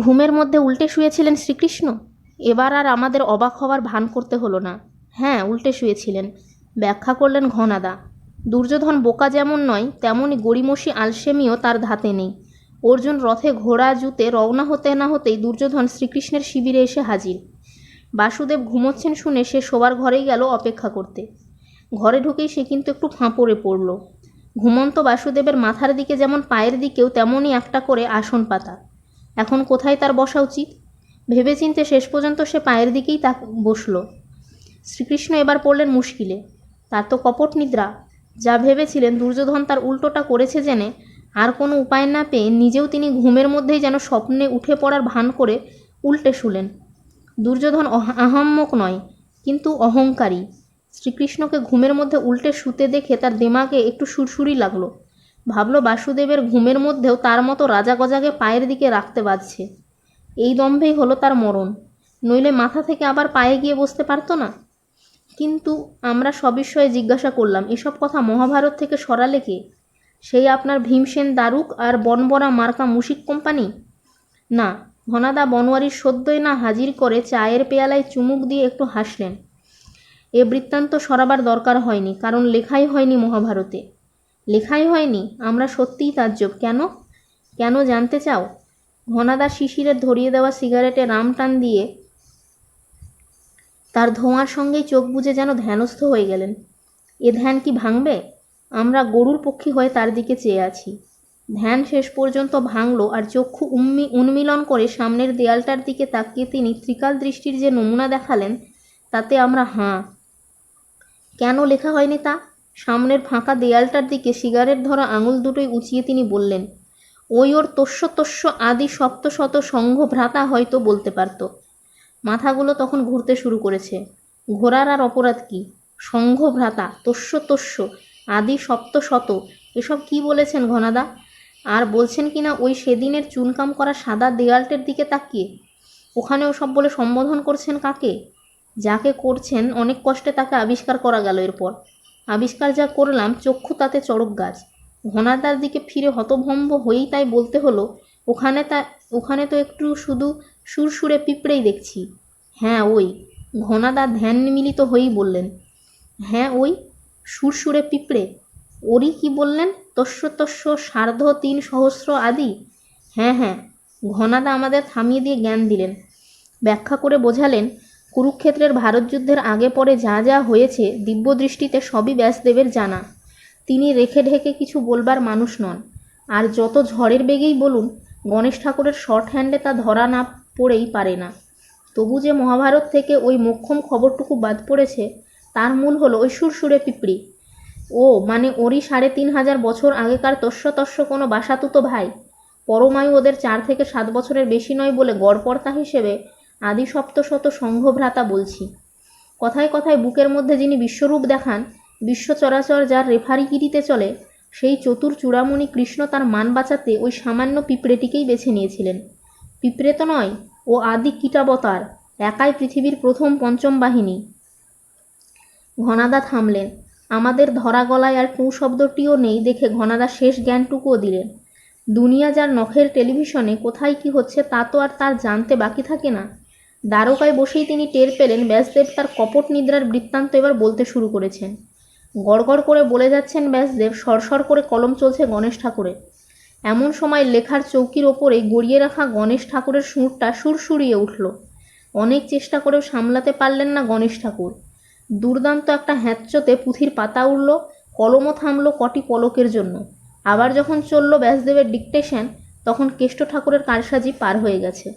ঘুমের মধ্যে উল্টে শুয়েছিলেন শ্রীকৃষ্ণ? এবার আর আমাদের অবাক হওয়ার ভান করতে হলো না। হ্যাঁ উল্টে শুয়েছিলেন। ব্যাখ্যা করলেন ঘনাদা। দুর্যোধন বোকা যেমন নয় তেমনই গড়িমসি আলসেমিও তার ধাতে নেই। অর্জুন রথে ঘোড়া জুতে রওনা হতে না হতেই দুর্যোধন শ্রীকৃষ্ণের শিবিরে এসে হাজির। বাসুদেব ঘুমোচ্ছেন শুনে সে শোবার ঘরেই গেল অপেক্ষা করতে। ঘরে ঢুকেই সে কিন্তু একটু ফাঁপড়ে পড়ল। ঘুমন্ত বাসুদেবের মাথার দিকে যেমন পায়ের দিকেও তেমনই একটা করে আসন পাতা এখন কোথায় তার বসা উচিত? ভেবেচিন্তে শেষ পর্যন্ত সে পায়ের দিকেই তা বসল। শ্রীকৃষ্ণ এবার পড়লেন মুশকিলে। তার তো কপট নিদ্রা। যা ভেবেছিলেন দুর্যোধন তার উল্টোটা করেছে জেনে আর কোনো উপায় না পেয়ে নিজেও তিনি ঘুমের মধ্যেই যেন স্বপ্নে উঠে পড়ার ভান করে উল্টে শুলেন। দুর্যোধন আহাম্মক নয়, কিন্তু অহংকারী। শ্রীকৃষ্ণকে ঘুমের মধ্যে উল্টে শুতে দেখে তার দেমাকে একটু সুরসুরি লাগল। ভাবলো বাসুদেবের ঘুমের মধ্যেও তার মতো রাজা গজাকে পায়ের দিকে রাখতে বাজছে। এই দম্ভেই হলো তার মরণ। নইলে মাথা থেকে আবার পায়ে গিয়ে বসতে পারতো না? কিন্তু আমরা সবিষয়ে জিজ্ঞাসা করলাম, এসব কথা মহাভারত থেকে সরালে কে? সেই আপনার ভীমসেন দারুক আর বনবরা মার্কা মুশিক কোম্পানি? না ঘনাদা বনোয়ারির সদ্যই না হাজির করে চায়ের পেয়ালায় চুমুক দিয়ে একটু হাসলেন। এ বৃত্তান্ত সরাবার দরকার হয়নি, কারণ লেখাই হয়নি মহাভারতে। লেখাই হয়নি। আমরা সত্যিই তাজ্জব। কেন? কেন জানতে চাও? ঘনাদা শিশিরের ধরিয়ে দেওয়া সিগারেটে রাম টান দিয়ে তার ধোঁয়ার সঙ্গেই চোখ বুজে যেন ধ্যানস্থ হয়ে গেলেন। এ ধ্যান কি ভাঙবে? আমরা গরুর পক্ষী হয়ে তার দিকে চেয়ে আছি। ধ্যান শেষ পর্যন্ত ভাঙল আর চক্ষু উন্মি উন্মিলন করে সামনের দেয়ালটার দিকে তাকিয়ে তিনি ত্রিকাল দৃষ্টির যে নমুনা দেখালেন, তাতে আমরা হাঁ। কেন লেখা হয়নি তা? সামনের ফাঁকা দেয়ালটার দিকে সিগারেট ধরা আঙুল দুটোই উঁচিয়ে তিনি বললেন, ওই ওর তস্য তস্য আদি সপ্তশত সংঘ ভ্রাতা হয়তো বলতে পারত। মাথাগুলো তখন ঘুরতে শুরু করেছে। ঘোরার আর অপরাধ কি? সংঘ ভ্রাতা তস্য তস্য আদি সপ্তশত এসব কি বলেছেন ঘনাদা? আর বলছেন কি না ওই সেদিনের চুনকাম করা সাদা দেয়ালটার দিকে তাকিয়ে? ওখানেও সব বলে সম্বোধন করছেন কাকে? যাকে করছেন, অনেক কষ্টে তাকে আবিষ্কার করা গেল এরপর। আবিষ্কার যা করলাম, চক্ষু তাতে চড়ক গাছ। ঘনাদার দিকে ফিরে হতভম্ব হয়েই তাই বলতে হলো, ওখানে তা, ওখানে তো একটু শুধু সুরসুরে পিঁপড়েই দেখছি। হ্যাঁ ওই। ঘনাদা ধ্যান মিলিত হয়েই বললেন। হ্যাঁ ওই সুরসুরে পিঁপড়ে। ওরই কি বললেন? তস্য তস্য, সার্ধ, তিন সহস্র আদি? হ্যাঁ হ্যাঁ। ঘনাদা আমাদের থামিয়ে দিয়ে জ্ঞান দিলেন। ব্যাখ্যা করে বোঝালেন কুরুক্ষেত্রের ভারতযুদ্ধের আগে পরে যা যা হয়েছে, দিব্যদৃষ্টিতে সবই ব্যাসদেবের জানা। তিনি রেখে ঢেকে কিছু বলবার মানুষ নন। আর যত ঝড়ের বেগেই বলুন, গণেশ ঠাকুরের শর্ট হ্যান্ডে তা ধরা না পড়েই পারে না। তবু যে মহাভারত থেকে ওই মোক্ষম খবরটুকু বাদ পড়েছে, তার মূল হলো ওই সুরসুরে পিঁপড়ি। ও মানে ওরই সাড়ে তিন হাজার বছর আগেকার তস্য তস্য কোনো বাসাতুতো ভাই? পরমায়ু ওদের চার থেকে সাত বছরের বেশি নয় বলে গড়পর্তা হিসেবে আদি সপ্তশত সংঘভ্রাতা বলছি। কথায় কথায় বুকের মধ্যে যিনি বিশ্বরূপ দেখান বিশ্ব চরাচর যার রেফারিগিরিতে চলে, সেই চতুর চূড়ামণি কৃষ্ণ তার মান বাঁচাতে ওই সামান্য পিঁপড়েটিকেই বেছে নিয়েছিলেন। পিঁপড়ে তো নয়, ও আদি কীটাবতার, একাই পৃথিবীর প্রথম পঞ্চম বাহিনী। ঘনাদা থামলেন। আমাদের ধরা গলায় আর টু শব্দটিও নেই দেখে ঘনাদা শেষ জ্ঞানটুকুও দিলেন। দুনিয়া যার নখের টেলিভিশনে কোথায় কি হচ্ছে তা তো আর তার জানতে বাকি থাকে না। দ্বারকায় বসেই তিনি টের পেলেন ব্যাসদেব তার কপট নিদ্রার বৃত্তান্ত এবার বলতে শুরু করেছেন। গড়গড় করে বলে যাচ্ছেন ব্যাসদেব, সরসর করে কলম চলছে গণেশ ঠাকুরের। এমন সময় লেখার চৌকির ওপরে গড়িয়ে রাখা গণেশ ঠাকুরের সুরটা সুরসুরিয়ে উঠল। অনেক চেষ্টা করেও সামলাতে পারলেন না গণেশ ঠাকুর। দুর্দান্ত একটা হ্যাঁচ্চোতে পুঁথির পাতা উড়ল, কলমও থামলো কটি পলকের জন্য। আবার যখন চলল ব্যাসদেবের ডিকটেশন তখন কেষ্ট ঠাকুরের কারসাজি পার হয়ে গেছে।